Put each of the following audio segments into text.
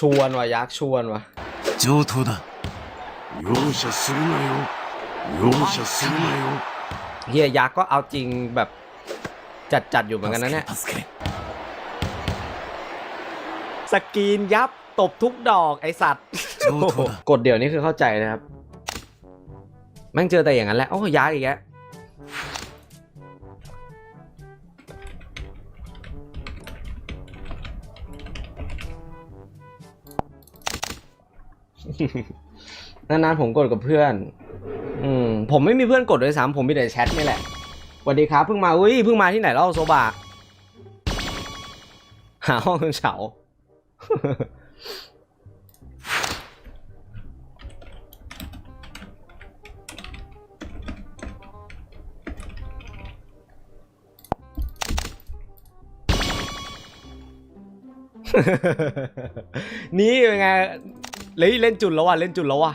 ชวนว่ะยักษ์ชวนว่ะ 上等だ容赦するなよ容赦するなよ เฮียยักษ์ก็เอาจริงแบบจัดจัดๆอยู่เหมือนกันนะเนี่ย 助ける สกรีนยับตบทุกดอกไอสัตว์ 上等だ กดเดี๋ยวนี้คือเข้าใจนะครับ แม่งเจอแต่อย่างนั้นแหละ โอ้ยยักษ์อีกแล้ว นานๆผมกดกับเพื่อน อืมผมไม่มีเพื่อนกดด้วยซ้ำผมมีแต่แชทนี่แหละสวัสดีครับเพิ่งมาอุ้ยเพิ่งมาที่ไหนแล้วโซบะหาห้องเฉานี่เป็นไง เล่นเล่นจุดแล้วว่ะเล่นจุดแล้วว่ะ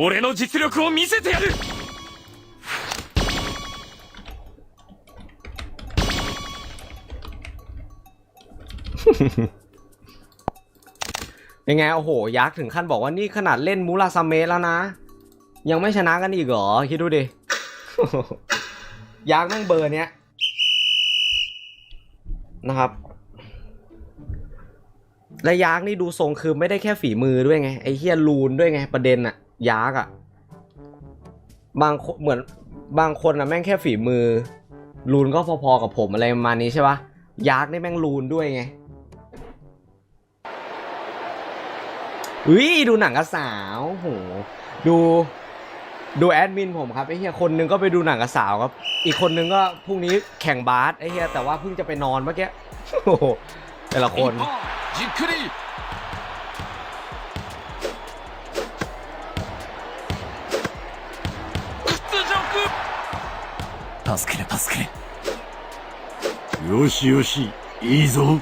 俺の実力を見せてやる เป็นไง โอ้โห ยักษ์ถึงขั้นบอกว่านี่ขนาดเล่นมูราซาเมะแล้วนะ ยังไม่ชนะกันอีกเหรอ คิดดูดิ ยักษ์แม่งเบอร์เนี้ย นะครับ และยักษ์นี่ดูทรงคือไม่ได้แค่ฝีมือด้วยไงไอ้เฮียลูนด้วยไงประเด็นอะยักษ์อะบางคนเหมือนบางคนอะแม่งแค่ฝีมือ ลูนก็พอๆกับผมอะไรประมาณนี้ใช่ปะยักษ์นี่แม่งลูนด้วยไงอุ้ยดูหนังกับสาวโหดูดูแอดมินผมครับไอ้เฮียคนนึงก็ไปดูหนังกับสาวครับ อีกคนนึงก็พรุ่งนี้แข่งบาสไอ้เฮียแต่ว่าเพิ่งจะไปนอนเมื่อกี้โอ้โห แต่ละคน じっくり助ける助けるよしよしいいぞ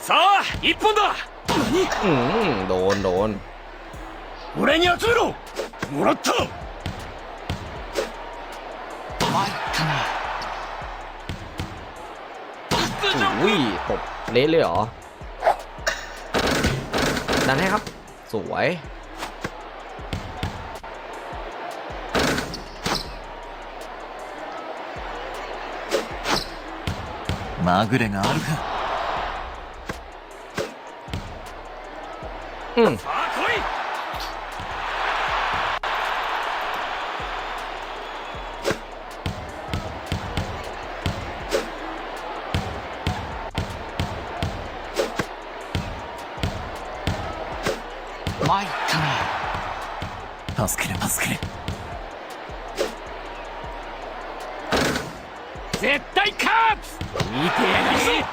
さあ一本だ อืมโดนโดน 俺に集めろもらった参った เละเลยเหรอ ดันให้ครับ สวย まぐれがあるか 参ったな助ける助ける絶対勝つ見てやがれ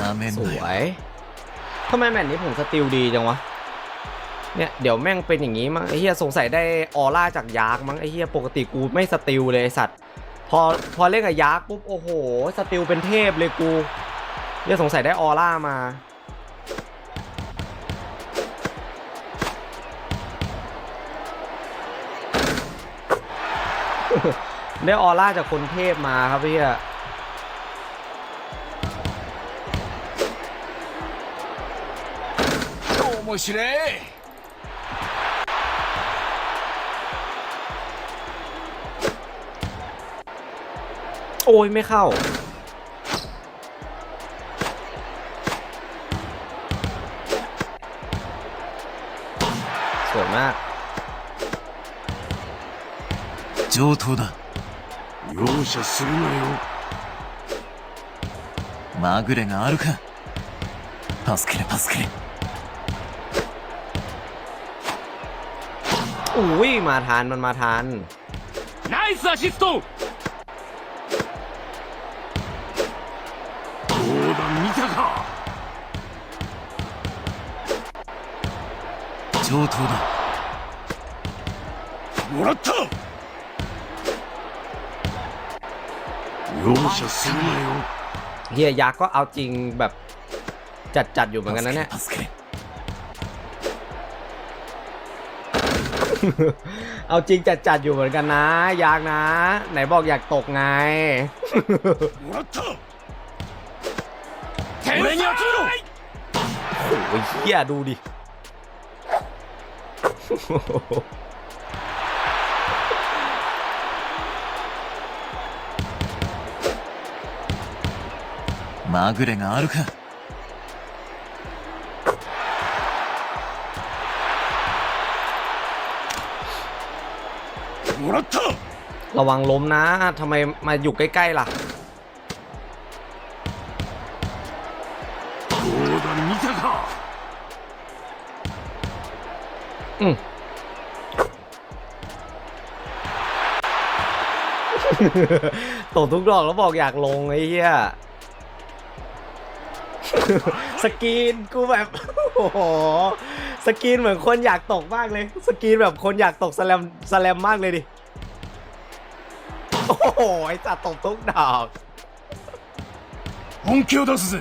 なめん ส な ว よ ยทำไมแมตช์นี้ผมสติลดีจังวะ เนี่ย เดี๋ยวแม่งเป็นอย่างนี้มั้งไอ้เฮียสงสัยได้ออร่าจากยาร์กมั้งไอ้เฮียปกติกูไม่สติลเลยไอ้สัตว์ พอพอเล่นกับยาร์กปุ๊บ โอ้โห สติลเป็นเทพเลยกู เนี่ยสงสัยได้ออร่ามา ได้ออร่าจากคนเทพมาครับพี่อะโมชิเล่โอ้ยไม่เข้า สวยมาก 上等だ容赦するなよまぐれがあるか助ける助ける อุ้ยมาทานมันมาทาน ナイスアシスト 上等だもらった容赦するなよ เฮียยักษ์ก็เอาจริงแบบจัดจัดๆอยู่เหมือนกันนะเนี่ย 助ける助ける เอาจริงจัดจัดๆอยู่เหมือนกันนะ ยากนะ ไหนบอกอยากตกไง もらった俺に当てろ โอ้ยเฮียดูดิ まぐれがあるかもらった ระวังล้มนะทำไมมาอยู่ใกล้ๆล่ะ ตกทุกดอกแล้วบอกอยากลงไอ้เหี้ย สกรีนกูแบบ โอ้โห สกรีนเหมือนคนอยากตกมากเลย สกรีนแบบคนอยากตกสแลมสแลมมากเลยดิ โอ้โห ไอ้จัดตกทุกดอก 本気を出すぜ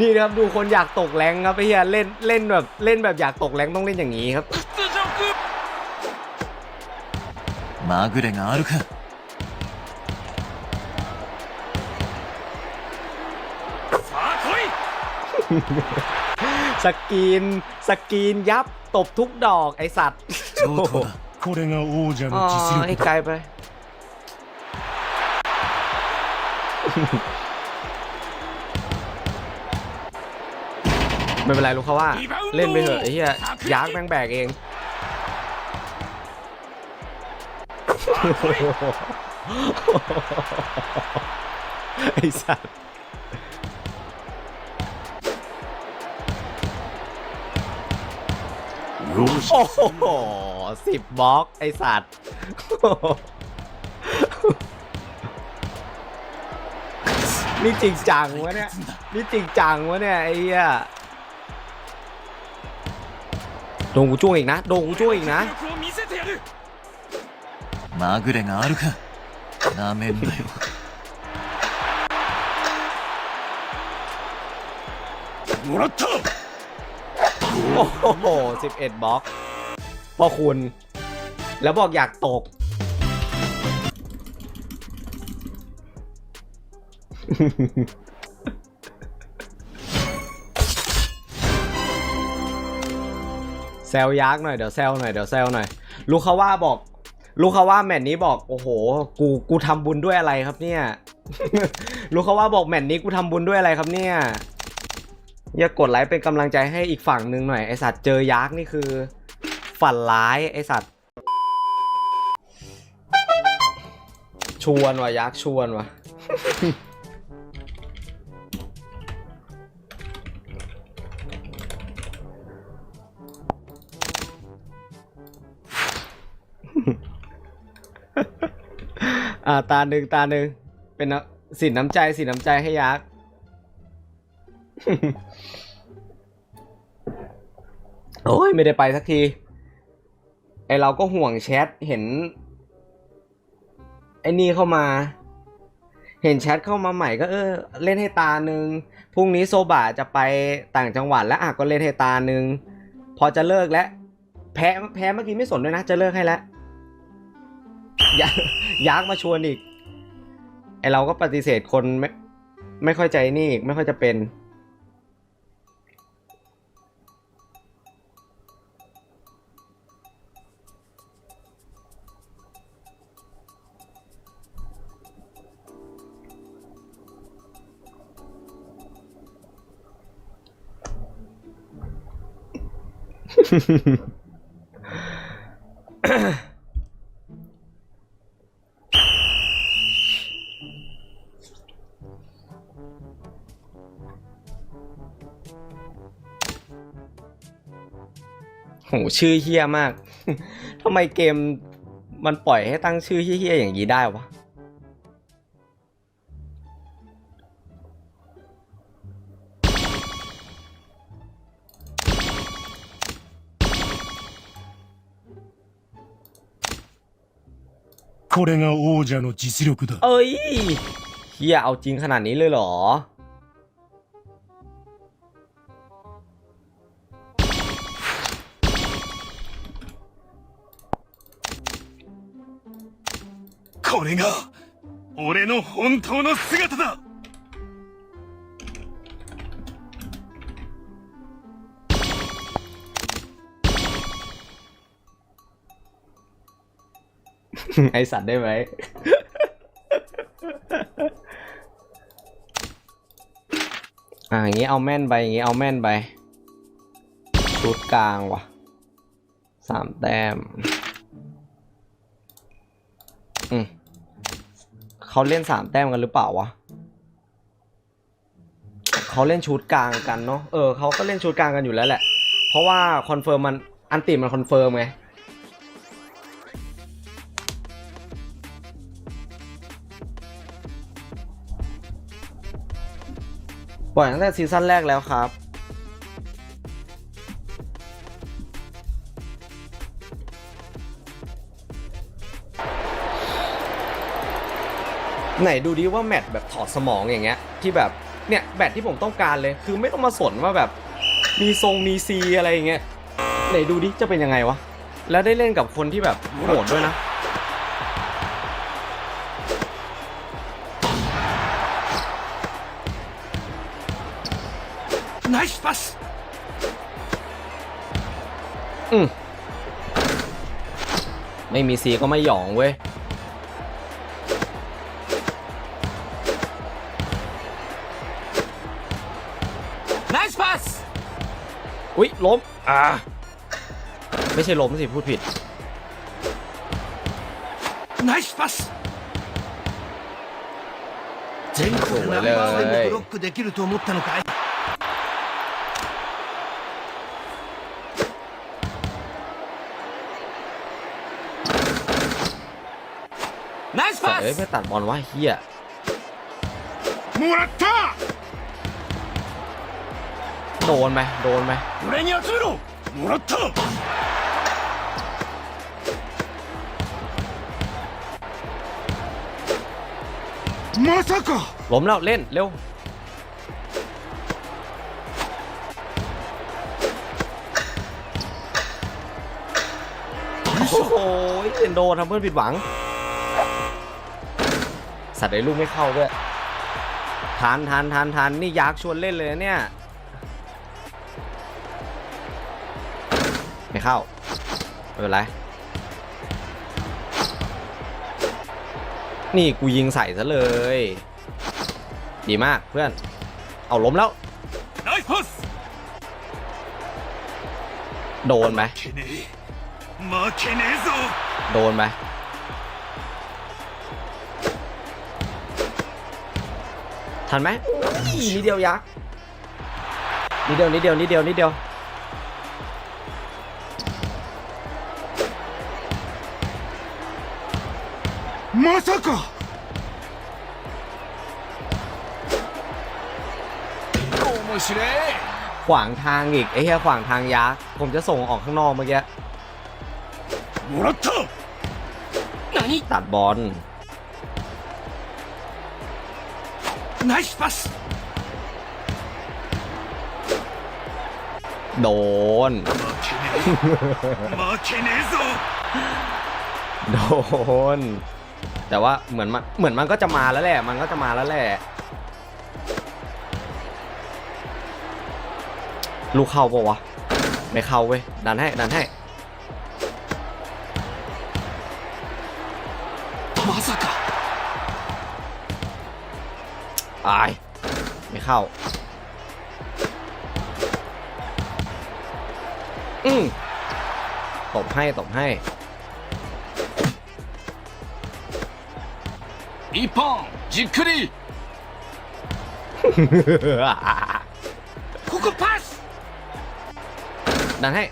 นี่นะครับดูคนอยากตกแรงครับไอ้เหี้ยเล่นเล่นแบบเล่นแบบอยากตกแรงต้องเล่นอย่างนี้ครับ まぐれがあるかさあ来い สกรีนสกรีนยับตบทุกดอกไอสัตว์ 上等だこれが王者 อ๋อ の実 ให้ 力 ไกล だ ไป ไม่เป็นไรลูกเขาว่า เล่นไปเถอะไอ้เหี้ยยักษ์แม่งแบกเอง ไอ้สัสโอ้โหสิบบล็อก ไอสัตว์นี่จริงจังวะเนี่ยนี่จริงจังวะเนี่ยไอ้เหี้ยโดนกูจ้วงอีกนะโดนกูจ้วงอีกนะ まぐれがあるかなめんなよもらった โอ้โหสิบเอ็ดบล็อกพ่อคุณ แล้วบอกอยากตก แซลยักษ์หน่อยเดี๋ยวแซลหน่อยเดี๋ยวแซลหน่อย ลูกเขาว่าบอก ลูกเขาว่าแมตช์นี้บอกโอ้โห กูกูทำบุญด้วยอะไรครับเนี่ย ลูกเขาว่าบอกแมตช์นี้กูทำบุญด้วยอะไรครับเนี่ย อย่ากดไลค์เป็นกำลังใจให้อีกฝั่งหนึ่งหน่อยไอสัตว์เจอยักษ์นี่คือ ฝันร้ายไอสัตว์ ชวนว่ะยักษ์ชวนว่ะ อ่า ตาหนึ่งตาหนึ่งเป็นน้ำสินน้ำใจสินน้ำใจให้ยักษ์โอ้ยไม่ได้ไปสักที ไอเราก็ห่วงแชทเห็น ไอ้นี่เข้ามา เห็นแชทเข้ามาใหม่ก็เออ เล่นให้ตาหนึ่งพรุ่งนี้โซบะจะไปต่างจังหวัดแล้วอะก็เล่นให้ตาหนึ่งพอจะเลิกแล้วแพ้แพ้เมื่อกี้ไม่สนด้วยนะ จะเลิกให้แล้วยา ยักษ์มาชวนอีก ไอเราก็ปฏิเสธคนไม่ไม่ค่อยใจนี่อีกไม่ค่อยจะเป็น โหชื่อเฮี้ยมาก ทำไมเกมมันปล่อยให้ตั้งชื่อเฮี้ยๆอย่างนี้ได้วะ これが王者の実力だ เอ้ยเฮียเอาจริงขนาดนี้เลยเหรอ これが俺の本当の姿だ ไอสัตว์ได้ไหม อ่าอย่างงี้เอาแม่นไปอย่างงี้เอาแม่นไปชุดกลางว่ะสามแต้ม อืม เขาเล่นสามแต้มกันหรือเปล่าวะเขาเล่นชุดกลางกันเนาะเออเขาก็เล่นชุดกลางกันอยู่แล้วแหละ เพราะว่าคอนเฟิร์มมันอันติมันคอนเฟิร์มไงปล่อยตั้งแต่ซีซั่นแรกแล้วครับ ไหนดูดิว่าแมตช์แบบถอดสมองอย่างเงี้ย ที่แบบเนี่ยแมตช์ที่ผมต้องการเลย คือไม่ต้องมาสนว่าแบบมีทรงมีซีอะไรอย่างเงี้ยไหนดูดิจะเป็นยังไงวะ แล้วได้เล่นกับคนที่แบบโหดด้วยนะ ナイスパス อืมไม่มีซีก็ไม่หยองเว้ย อุ๊ย ล้ม อ่า ไม่ใช่ล้มสิ พูดผิด ナイスパス全国そうナンだねバーワンでブロックできると思ったのかいナイスパ เอ้ย ス ไม่ตัดบอลวะเฮีย もらった โดนไหมโดนไหมล้มแล้วเล่นเร็วโอ้ยเเซนโดทำเพื่อนผิดหวัง สัตว์ไอ้ลูกไม่เข้าด้วยทานทานทานทานนี่ยักษ์ชวนเล่นเลยเนี่ย เข้า ไม่เป็นไร นี่กูยิงใส่ซะเลย ดีมากเพื่อน เอาล้มแล้ว โดนไหมโดนไหมทันไหมนิดเดียวยักนิดเดียวนิดเดียวนิดเดียวนิดเดียว まさか面白い ขวางทางอีกไอ้เหี้ยขวางทางยักษ์ผมจะส่งออกข้างนอกเมื่อกี้ もらった ตัดบอล ナイスパス โดน 負けねえ負けねえぞ โดน แต่ว่าเหมือนมันเหมือนมันก็จะมาแล้วแหละ มันก็จะมาแล้วแหละ ลูกเข้าปะวะ ไม่เข้าเว้ย ดันให้ ดันให้มาสักะตาย ไม่เข้า อืมตบให้ ตบให้ 一本じっくりここパス ดันให้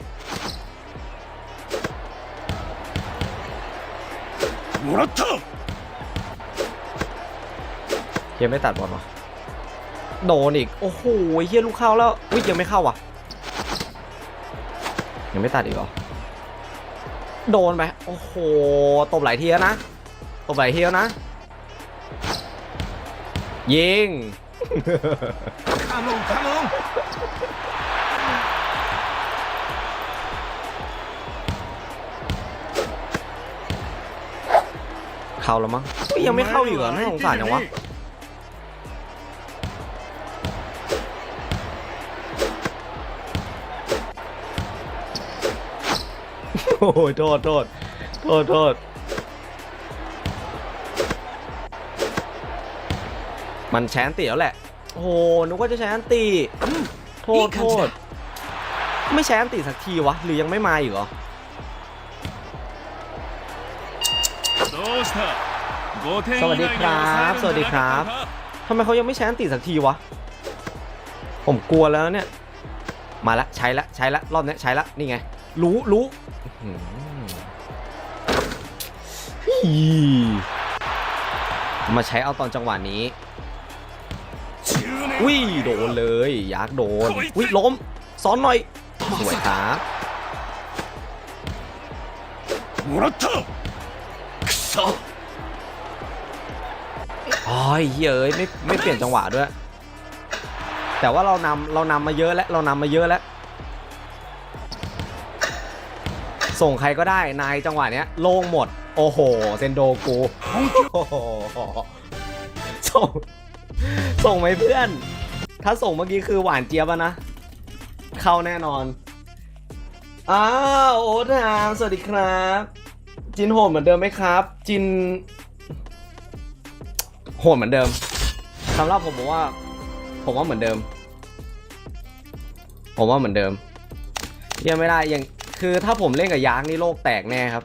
もらった เฮียไม่ตัดบอลวะโดนอีก โอ้โหเฮียลูกเข้าแล้ววิยังไม่เข้าว่ะ ยังไม่ตัดอีกเหรอ โดนไป โอ้โห ตบหลายทีแล้วนะ ตบหลายทีแล้วนะ ยิง ข้ามลงข้ามลงเข้าแล้วมั้งยังไม่เข้าอีกเหรอน่าสงสารจังวะโอ้โหโทษโทษโทษโทษ มันแชนตีแล้วแหละ โอ้โหนึกว่าจะแชนตีโทษโทษ ไม่แชนตีสักทีวะ หรือยังไม่มาอีกเหรอสวัสดีครับ สวัสดีครับทำไมเขายังไม่แชนตีสักทีวะ ผมกลัวแล้วเนี่ย มาละใช้ละใช้ละรอบนี้ใช้ละนี่ไง รู้รู้มาใช้เอาตอนจังหวะนี้ อุ้ยโดนเลยยักษ์โดนอุ้ยล้มซ้อนหน่อยสวยครับ もらったくそ อ๋อยเฮ้ยไม่ไม่เปลี่ยนจังหวะด้วย แต่ว่าเรานำเรานำมาเยอะแล้วเรานำมาเยอะแล้ว ส่งใครก็ได้นายจังหวะเนี้ยโล่งหมด โอ้โห เซนโดกูโอ้โหส่ง ส่งไหมเพื่อน ถ้าส่งเมื่อกี้คือหวานเจี๊ยบนะ เข้าแน่นอน อ้าวโอ๊ตฮามสวัสดีครับ จินโหดเหมือนเดิมไหมครับ จิน โหดเหมือนเดิมสำหรับผมผมว่า ผมว่าเหมือนเดิม ผมว่าเหมือนเดิมยังไม่ได้ยังคือถ้าผมเล่นกับยางนี่โลกแตกแน่ครับ